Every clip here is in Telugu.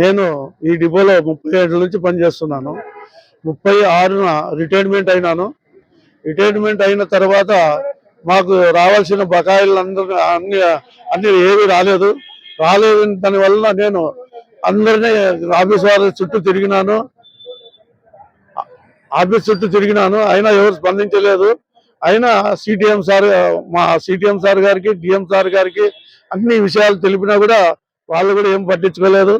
నేను ఈ డిపోలో ముప్పై ఏళ్ళ నుంచి పనిచేస్తున్నాను. ముప్పై ఆరున రిటైర్మెంట్ అయినాను. రిటైర్మెంట్ అయిన తర్వాత మాకు రావాల్సిన బకాయిలు అందరూ అన్ని అన్ని ఏవి రాలేదు. రాలేదు దానివల్ల నేను అందరినీ ఆఫీస్ వారి చుట్టూ తిరిగినాను. ఆఫీస్ చుట్టూ తిరిగినాను. అయినా ఎవరు స్పందించలేదు. అయినా సిటిఎం సార్ మా సిటిఎం సార్ గారికి డిఎం సార్ గారికి అన్ని విషయాలు తెలిపినా కూడా వాళ్ళు కూడా ఏం పట్టించుకోలేదు.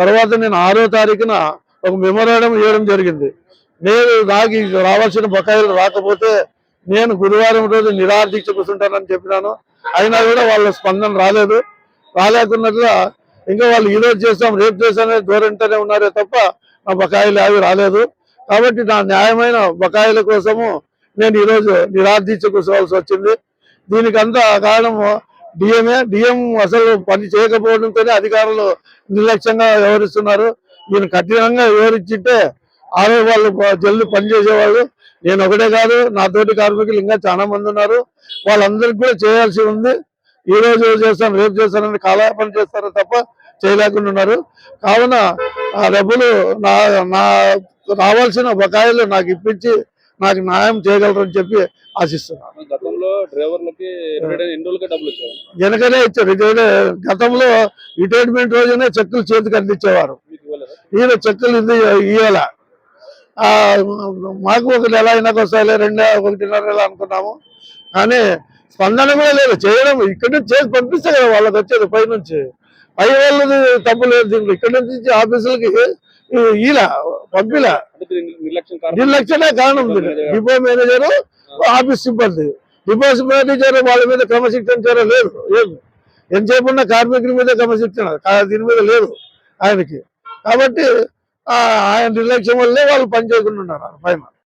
తర్వాత నేను ఆరో తారీఖున ఒక మెమోరాండం ఇవ్వడం జరిగింది. నేను నాకు రావాల్సిన బకాయిలు రాకపోతే నేను గురువారం రోజు నిరాదీక్ష కూర్చుంటానని చెప్పినాను. అయినా కూడా వాళ్ళ స్పందన రాలేదు. రాలేకున్నట్లుగా ఇంకా వాళ్ళు ఈ రోజు చేస్తాం రేపు చేస్తానే దూరంతోనే ఉన్నారే తప్ప నా బకాయిలు అవి రాలేదు. కాబట్టి నా న్యాయమైన బకాయిల కోసము నేను ఈరోజు నిరాదీక్ష కూర్చోవాల్సి వచ్చింది. దీనికంతా కారణము డిఎంఏ డిఎం అసలు పని చేయకపోవడంతోనే అధికారులు నిర్లక్ష్యంగా వ్యవహరిస్తున్నారు. ఈయన కఠినంగా వివరించింటే ఆరో వాళ్ళు జల్లు పనిచేసేవాళ్ళు నేను ఒకటే కాదు నా తోటి కార్మికులు ఇంకా చాలా మంది ఉన్నారు. వాళ్ళందరికీ కూడా చేయాల్సి ఉంది. ఈ రోజు చేస్తాను రేపు చేస్తానని కాలాపన చేస్తారు తప్ప చేయలేకుండా ఉన్నారు. కావున ఆ డబ్బులు నా నా రావాల్సిన బకాయిలు నాకు ఇప్పించి నాకు న్యాయం చేయగలరని చెప్పి ఆశిస్తున్నాను వెనకనే ఇచ్చారు. గతంలో రిటైర్మెంట్ రోజునే చెక్కులు చేతికి అందించేవారు. ఈయన చెక్కులు ఇది ఇయ్యాల. మాకు ఒక నెల అయినాక వస్తాయిలే రెండు ఒకటిన్నర నెల అనుకున్నాము. కానీ స్పందన కూడా లేదు. చేయడం ఇక్కడి నుంచి చేసి పంపిస్తే కదా వాళ్ళకి వచ్చేది పై నుంచి. పై వాళ్ళది తప్పు లేదు. దీంట్లో ఇక్కడి నుంచి ఆఫీసులకి ఈల పంపిలే అంటే దీని నిర్లక్ష్యం కారణం నిర్లక్ష్యమే కారణం. డిపో మేనేజర్ ఆఫీస్ సిబ్బంది. డిపో మేనేజర్ వాళ్ళ మీద క్రమశిక్షణ చర్య లేదు. లేదు ఎంతసేపు ఉన్న కార్మికుల మీద క్రమశిక్షణ దీని మీద లేదు ఆయనకి. కాబట్టి ఆ, ఆయన నిర్లక్ష్యం వల్లే వాళ్ళు పని చేయకుండా ఉన్నారు పైన.